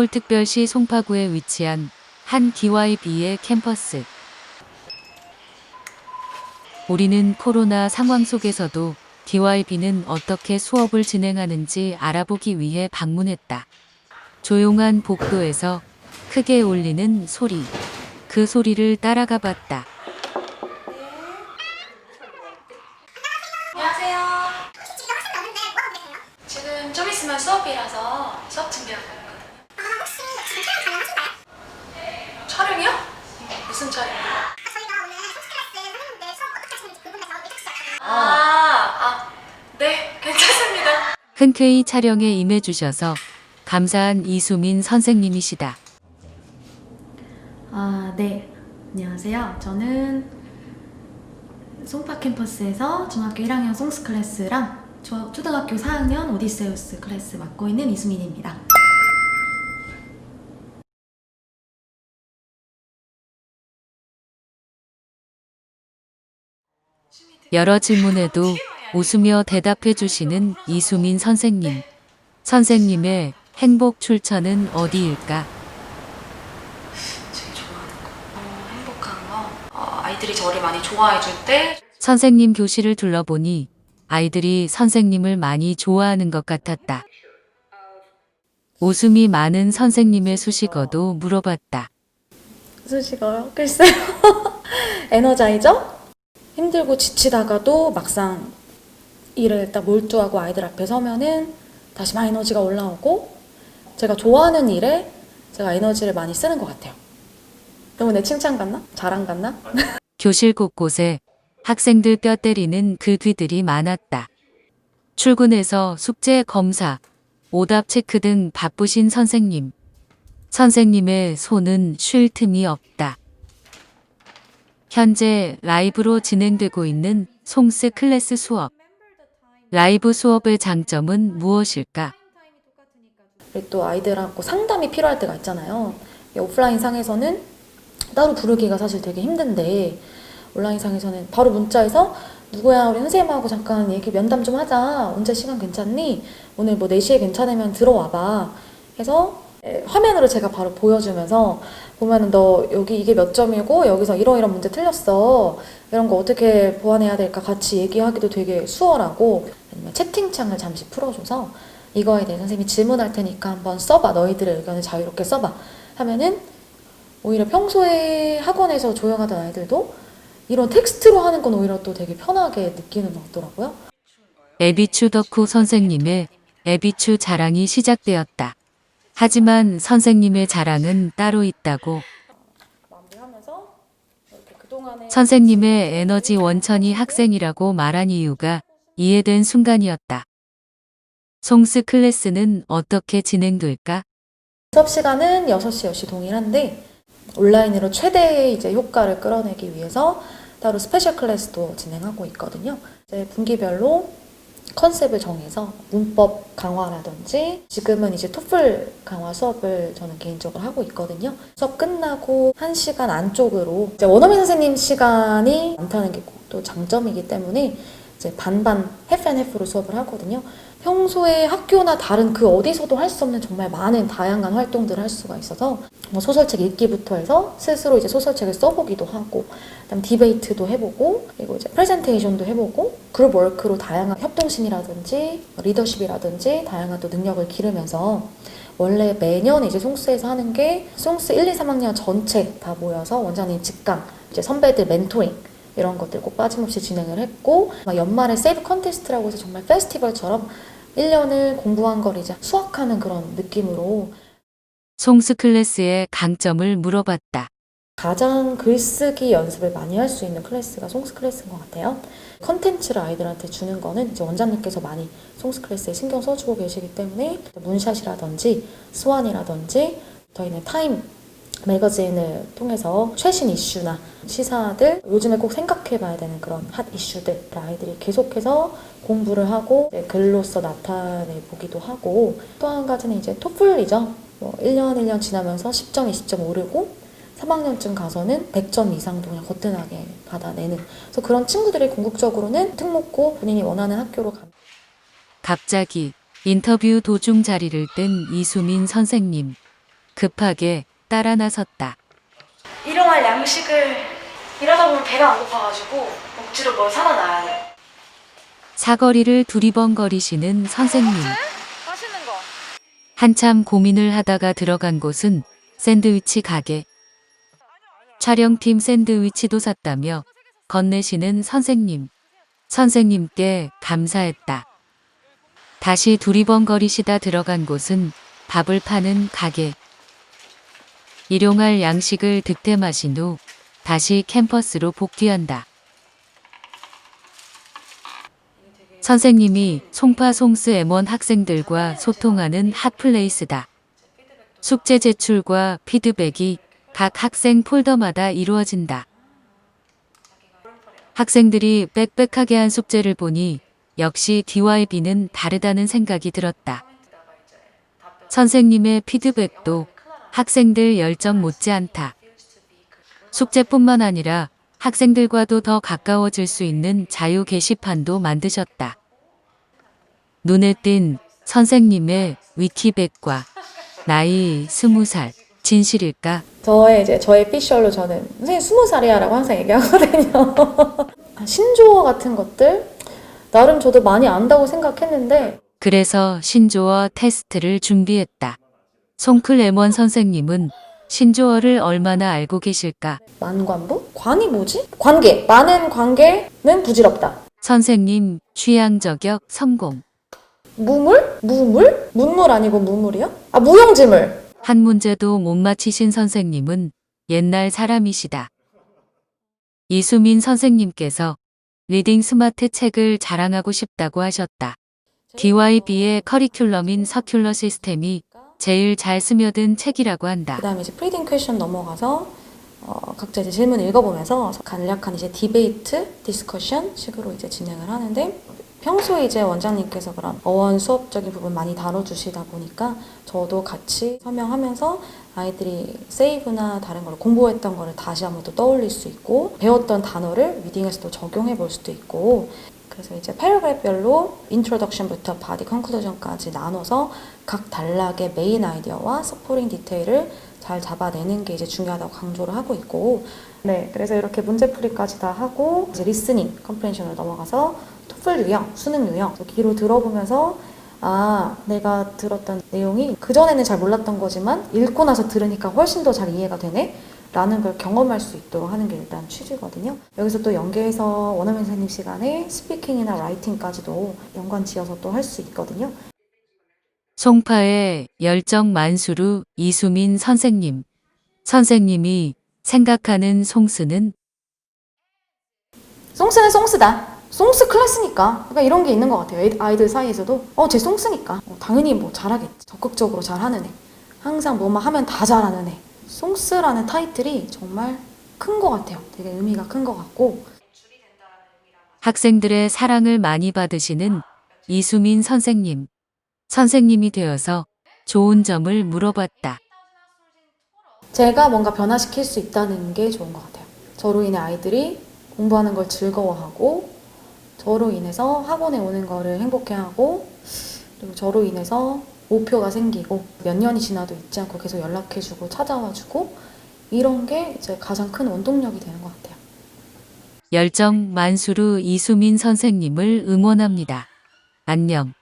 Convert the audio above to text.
서울특별시 송파구에 위치한 한 DYB의 캠퍼스. 우리는 코로나 상황 속에서도 DYB는 어떻게 수업을 진행하는지 알아보기 위해 방문했다. 조용한 복도에서 크게 울리는 소리. 그 소리를 따라가 봤다. 안녕하세요. 지금 좀 있으면 수업이라서 수업 준비하고 있거든요. 촬영이요? 무슨 촬영이요? 아, 아, 네, 괜찮습니다. 흔쾌히 촬영에 임해주셔서 감사한 이수민 선생님이시다. 아, 네. 안녕하세요. 저는 송파 캠퍼스에서 중학교 1학년 송스 클래스랑 초, 초등학교 4학년 오디세우스 클래스 맡고 있는 이수민입니다. 여러 질문에도 웃으며 대답해 주시는 이수민 선생님. 선생님의 행복 출처는 어디일까? 제일 좋아하는 거. 어, 행복한 거. 어, 아이들이 저를 많이 좋아해 줄 때. 선생님 교실을 둘러보니 아이들이 선생님을 많이 좋아하는 것 같았다. 웃음이 많은 선생님의 수식어도 물어봤다. 수식어요? 글쎄요. 에너자이저? 힘들고 지치다가도 막상 일을 딱 몰두하고 아이들 앞에 서면은 다시 막 에너지가 올라오고 제가 좋아하는 일에 제가 에너지를 많이 쓰는 것 같아요. 너무 내 칭찬 같나? 자랑 같나? 교실 곳곳에 학생들 뼈 때리는 글귀들이 많았다. 출근해서 숙제 검사, 오답 체크 등 바쁘신 선생님. 선생님의 손은 쉴 틈이 없다. 현재 라이브로 진행되고 있는 송스 클래스 수업. 라이브 수업의 장점은 무엇일까? 또 아이들하고 상담이 필요할 때가 있잖아요. 오프라인 상에서는 따로 부르기가 사실 되게 힘든데 온라인 상에서는 바로 문자에서 누구야 우리 선생님하고 잠깐 얘기 면담 좀 하자 언제 시간 괜찮니? 오늘 뭐 4시에 괜찮으면 들어와봐 해서 에, 화면으로 제가 바로 보여주면서 보면은 너 여기 이게 몇 점이고 여기서 이런 이런 문제 틀렸어 이런 거 어떻게 보완해야 될까 같이 얘기하기도 되게 수월하고 채팅창을 잠시 풀어줘서 이거에 대해 선생님이 질문할 테니까 한번 써봐. 너희들의 의견을 자유롭게 써봐. 하면은 오히려 평소에 학원에서 조용하던 아이들도 이런 텍스트로 하는 건 오히려 또 되게 편하게 느끼는 것 같더라고요. 에비추 덕후 선생님의 에비추 자랑이 시작되었다. 하지만 선생님의 자랑은 따로 있다고 마무리하면서 이렇게 그동안에 선생님의 에너지 원천이 학생이라고 말한 이유가 이해된 순간이었다. 송스 클래스는 어떻게 진행될까? 수업 시간은 6시, 10시 동일한데 온라인으로 최대의 이제 효과를 끌어내기 위해서 따로 스페셜 클래스도 진행하고 있거든요. 이제 분기별로 컨셉을 정해서 문법 강화라든지 지금은 이제 토플 강화 수업을 저는 개인적으로 하고 있거든요. 수업 끝나고 1시간 안쪽으로 원어민 선생님 시간이 많다는 게 또 장점이기 때문에 이제 반반 해프앤해프로 수업을 하거든요. 평소에 학교나 다른 그 어디서도 할 수 없는 정말 많은 다양한 활동들을 할 수가 있어서 뭐 소설책 읽기부터 해서 스스로 이제 소설책을 써보기도 하고 그다음 디베이트도 해보고 그리고 이제 프레젠테이션도 해보고 그룹 워크로 다양한 협동심이라든지 리더십이라든지 다양한 또 능력을 기르면서 원래 매년 이제 송스에서 하는 게 송스 1, 2, 3학년 전체 다 모여서 원장님 직강, 이제 선배들 멘토링 이런 것들 꼭 빠짐없이 진행을 했고 막 연말에 세이브 컨테스트라고 해서 정말 페스티벌처럼 1년을 공부한 걸 이제 수학하는 그런 느낌으로 송스 클래스의 강점을 물어봤다. 가장 글쓰기 연습을 많이 할 수 있는 클래스가 송스 클래스인 것 같아요. 컨텐츠를 아이들한테 주는 거는 이제 원장님께서 많이 송스 클래스에 신경 써주고 계시기 때문에 문샷이라든지 스완이라든지 저희는 타임 매거진을 통해서 최신 이슈나 시사들 요즘에 꼭 생각해봐야 되는 그런 핫 이슈들 아이들이 계속해서 공부를 하고 글로써 나타내 보기도 하고 또 한 가지는 이제 토플이죠. 뭐 1년 1년 지나면서 10점, 20점 오르고 3학년쯤 가서는 100점 이상도 그냥 거뜬하게 받아내는 그래서 그런 친구들이 궁극적으로는 특목고 본인이 원하는 학교로 가 갑자기 인터뷰 도중 자리를 뜬 이수민 선생님. 급하게 따라 나섰다. 일용할 양식을 일하다 보면 배가 안 고파가지고 억지로 뭘 사다 놔야 돼. 사거리를 두리번거리시는 선생님. 맛있는 거. 한참 고민을 하다가 들어간 곳은 샌드위치 가게. 촬영팀 샌드위치도 샀다며 건네시는 선생님. 선생님께 감사했다. 다시 두리번거리시다 들어간 곳은 밥을 파는 가게. 일용할 양식을 득템하신 후 다시 캠퍼스로 복귀한다. 선생님이 송파송스 M1 학생들과 소통하는 핫플레이스다. 숙제 제출과 피드백이 각 학생 폴더마다 이루어진다. 학생들이 빽빽하게 한 숙제를 보니 역시 DYB는 다르다는 생각이 들었다. 선생님의 피드백도 학생들 열정 못지않다. 숙제뿐만 아니라 학생들과도 더 가까워질 수 있는 자유 게시판도 만드셨다. 눈에 띈 선생님의 위키백과 나이 스무 살 진실일까? 저의 이제 저의 피셜로 저는 선생님 스무 살이야라고 항상 얘기하거든요. 신조어 같은 것들 나름 저도 많이 안다고 생각했는데 그래서 신조어 테스트를 준비했다. 송클 M1 선생님은 신조어를 얼마나 알고 계실까? 만관부? 관이 뭐지? 관계. 많은 관계는 부질없다. 선생님 취향 저격 성공. 무물? 무물? 문물 아니고 무물이요? 아 무용지물. 한 문제도 못 맞히신 선생님은 옛날 사람이시다. 이수민 선생님께서 리딩 스마트 책을 자랑하고 싶다고 하셨다. DYB의 커리큘럼인 서큘러 시스템이 제일 잘 스며든 책이라고 한다. 그다음에 이제 프리딩 퀘션 넘어가서 어, 각자 이제 질문 읽어보면서 간략한 이제 디베이트, 디스커션 식으로 이제 진행을 하는데 평소에 이제 원장님께서 그런 어원 수업적인 부분 많이 다뤄주시다 보니까 저도 같이 설명하면서 아이들이 세이브나 다른 걸 공부했던 거를 다시 한번 또 떠올릴 수 있고 배웠던 단어를 리딩에서도 적용해 볼 수도 있고 그래서 이제 패러그래프별로 인트로덕션부터 바디 컨클루전까지 나눠서 각 단락의 메인 아이디어와 서포링 디테일을 잘 잡아내는 게 이제 중요하다고 강조를 하고 있고. 네 그래서 이렇게 문제풀이까지 다 하고 이제 리스닝 컴프레hen션으로 넘어가서 토플 유형, 수능 유형 귀로 들어보면서 아 내가 들었던 내용이 그전에는 잘 몰랐던 거지만 읽고 나서 들으니까 훨씬 더 잘 이해가 되네 라는 걸 경험할 수 있도록 하는 게 일단 취지거든요. 여기서 또 연계해서 원어민 선생님 시간에 스피킹이나 라이팅까지도 연관 지어서 또 할 수 있거든요. 송파의 열정 만수루 이수민 선생님. 선생님이 생각하는 송스는 송스는 송스다. 송스 클래스니까. 그러니까 이런 게 있는 것 같아요. 애- 아이들 사이에서도. 어, 쟤 송스니까. 어, 당연히 뭐 잘하겠지. 적극적으로 잘하는 애. 항상 뭐만 하면 다 잘하는 애. 송스라는 타이틀이 정말 큰 것 같아요. 되게 의미가 큰 것 같고. 학생들의 사랑을 많이 받으시는 이수민 선생님. 선생님이 되어서 좋은 점을 물어봤다. 제가 뭔가 변화시킬 수 있다는 게 좋은 것 같아요. 저로 인해 아이들이 공부하는 걸 즐거워하고, 저로 인해서 학원에 오는 거를 행복해하고, 그리고 저로 인해서 목표가 생기고, 몇 년이 지나도 잊지 않고 계속 연락해주고, 찾아와주고, 이런 게 이제 가장 큰 원동력이 되는 것 같아요. 열정 만수루 이수민 선생님을 응원합니다. 안녕.